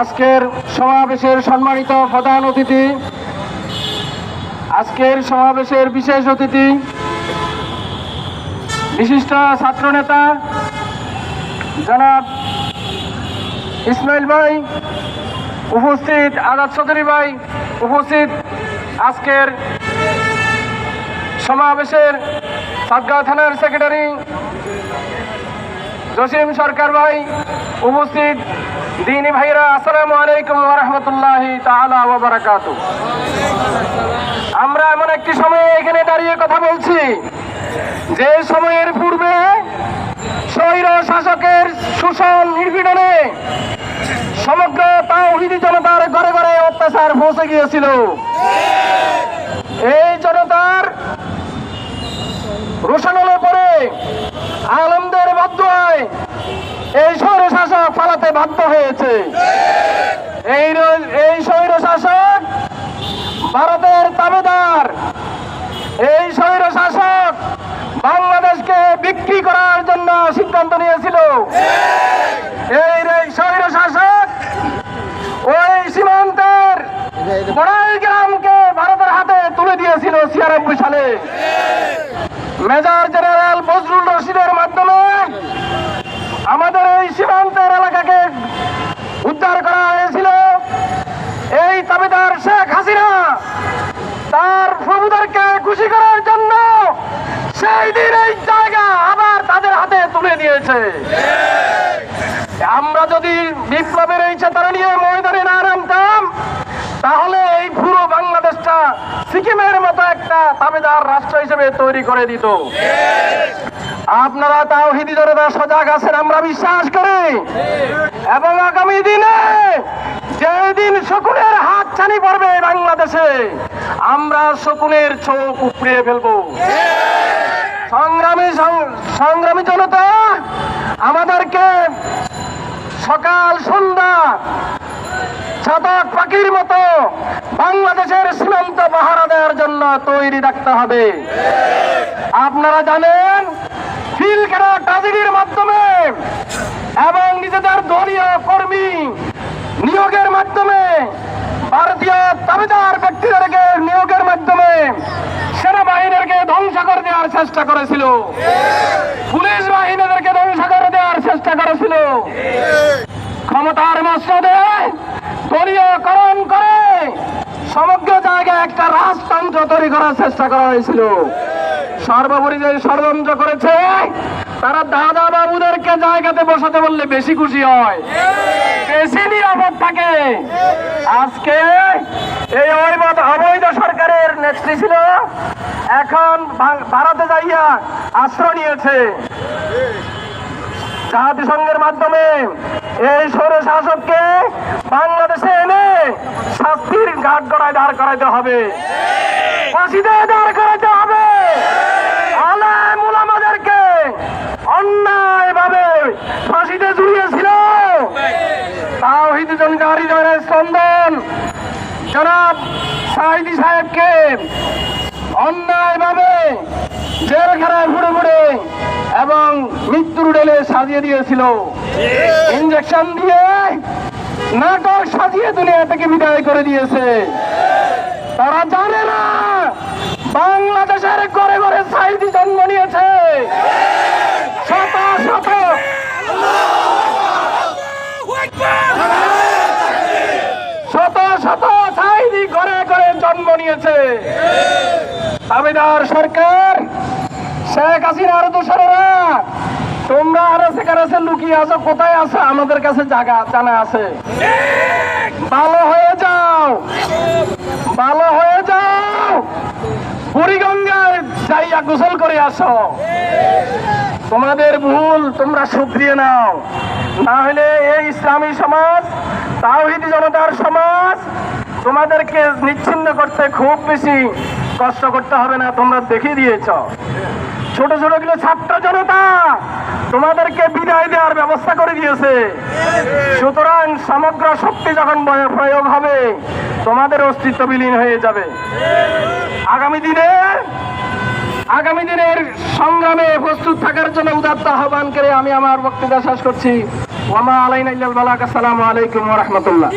আজকের সমাবেশের সম্মানিত প্রধান অতিথি, আজকের সমাবেশের বিশেষ অতিথি, বিশিষ্ট ছাত্রনেতা, জনাব ইসমাইল ভাই, উপস্থিত আজাদ চৌধুরী ভাই, উপস্থিত আজকের সমাবেশের সাতগাঁও থানার সেক্রেটারি জসিম সরকার ভাই, উপস্থিত। দিনী ভাইরা, আসসালামু আলাইকুম রহমতুল্লাহ ওয়া আমরা এমন একটি সময়ে এখানে দাঁড়িয়ে কথা বলছি, যে সময়ের পূর্বে স্বৈর শাসকের শোষণ নির্পীড়নে সমগ্র তাওহিদি জনতার ঘরে ঘরে অত্যাচার পৌঁছে গিয়েছিল। এই জনতার রোশানলে বাধ্য হয়েছে। এই এই স্বৈর শাসক ভারতের তাবেদার এই স্বৈর শাসক বাংলাদেশকে বিক্রি করার জন্য সিদ্ধান্ত নিয়েছিল। এই স্বৈর শাসক ওই সীমান্তের বড়াই গ্রামকে ভারতের হাতে তুলে দিয়েছিল ছিয়ানব্বই সালে। মেজর জেনারেল বজরুল রশিদের মাধ্যমে আমাদের এই সীমান্তের এলাকাকে উদ্ধার করা হয়েছিল এই দাবিদার শেখ হাসিনা। তার প্রভুদেরকে খুশি করার জন্য সেই দিন এই জায়গা আবার তাদের হাতে তুলে দিয়েছে আমরা যদি বিপ্লবের এই চেতনা নিয়ে ময়দানে না নামতাম, তাহলে এই পুরো বাংলাদেশটা সিকিমের মতো একটা দাবিদার রাষ্ট্র হিসেবে তৈরি করে দিত। আপনারা তাও হিদি জনতা সজাগ আছেন, আমরা বিশ্বাস করি। এবং আগামী দিনে ছানি পড়বে বাংলাদেশে। আমরা শকুনের চোখ উপড়িয়ে ফেলব। সংগ্রামী সংগ্রামী জনতা, আমাদেরকে সকাল সন্ধ্যা ছাতক পাখির মতো বাংলাদেশের সীমান্ত পাহারা দেওয়ার জন্য তৈরি রাখতে হবে। আপনারা জানেন ফিলকেরা ট্রাজেডির মাধ্যমে এবং নিজেদের দলীয় কর্মী নিয়োগের মাধ্যমে ভারতীয় দাবিদার ব্যক্তিদেরকে নিয়োগের মাধ্যমে সেনাবাহিনীকে ধ্বংস করে দেওয়ার চেষ্টা করেছিল। পুলিশ বাহিনীদেরকে ধ্বংস করে দেওয়ার চেষ্টা করেছিল। ক্ষমতার মসনদে দলীয়করণ করে সমগ্র জায়গায় একটা রাজতন্ত্র তৈরি করার চেষ্টা করা হয়েছিল। সর্বোপরি যে ষড়যন্ত্র করেছে, তারা দাদা বাবুদেরকে জায়গাতে বসাতে বললে বেশি খুশি হয়। বেশি নিরাপদ থাকে। আজকে এই অবৈধ অবৈধ সরকারের নেত্রী ছিল, এখন ভারতে যাইয়া আশ্রয় নিয়েছে। জাতিসংঘের মাধ্যমে এই সৌর শাসককে বাংলাদেশে এনে শাস্তির ঘাট গড়ায় দাঁড় করাইতে হবে। ফাঁসিতে দাঁড় করাইতে হবে জনাব সাহিদি সাহেবকে অন্যায়ভাবে জেলখানায় ঘুরে ঘুরে এবং মৃত্যুর ডেলে সাজিয়ে দিয়েছিল। ইঞ্জেকশন দিয়ে নাটক সাজিয়ে দুনিয়া থেকে বিদায় করে দিয়েছে। তারা জানে না, বাংলাদেশের ঘরে ঘরে সাইদি জন্ম নিয়েছে শত শত শত শত সাইদি ঘরে ঘরে জন্ম নিয়েছে দাবিদার সরকার, শেখ হাসিনার দোসরেরা তোমরা আরও সেখানে আছে লুকিয়ে আছো, কোথায় আছো? আমাদের কাছে জায়গা জানা আছে। ভালো হয়ে যাও, ভালো হয়ে যাও। বুড়িগঙ্গায় যাইয়া গোসল করে আসো। তোমাদের ভুল, তোমরা শুধরিয়ে নাও। না হলে এই ইসলামী সমাজ, তাওহিদি জনতার সমাজ তোমাদেরকে নিচ্ছিন্ন করতে খুব বেশি কষ্ট করতে হবে না, তোমরা দেখিয়ে দিয়েছ। ছোট ছোটগুলো ছাত্র জনতা, তোমাদেরকে বিদায় দেওয়ার ব্যবস্থা করে দিয়েছে। সুতরাং সমগ্র শক্তি যখন প্রয়োগ হবে, তোমাদের অস্তিত্ব বিলীন হয়ে যাবে। আগামী দিনে, আগামী দিনের সংগ্রামে প্রস্তুত থাকার জন্য উদাত্ত আহ্বান করে আমি আমার বক্তৃতা শেষ করছি। ওয়ামা আলাইনা আসসালামু আলাইকুম রাহমাতুল্লাহ।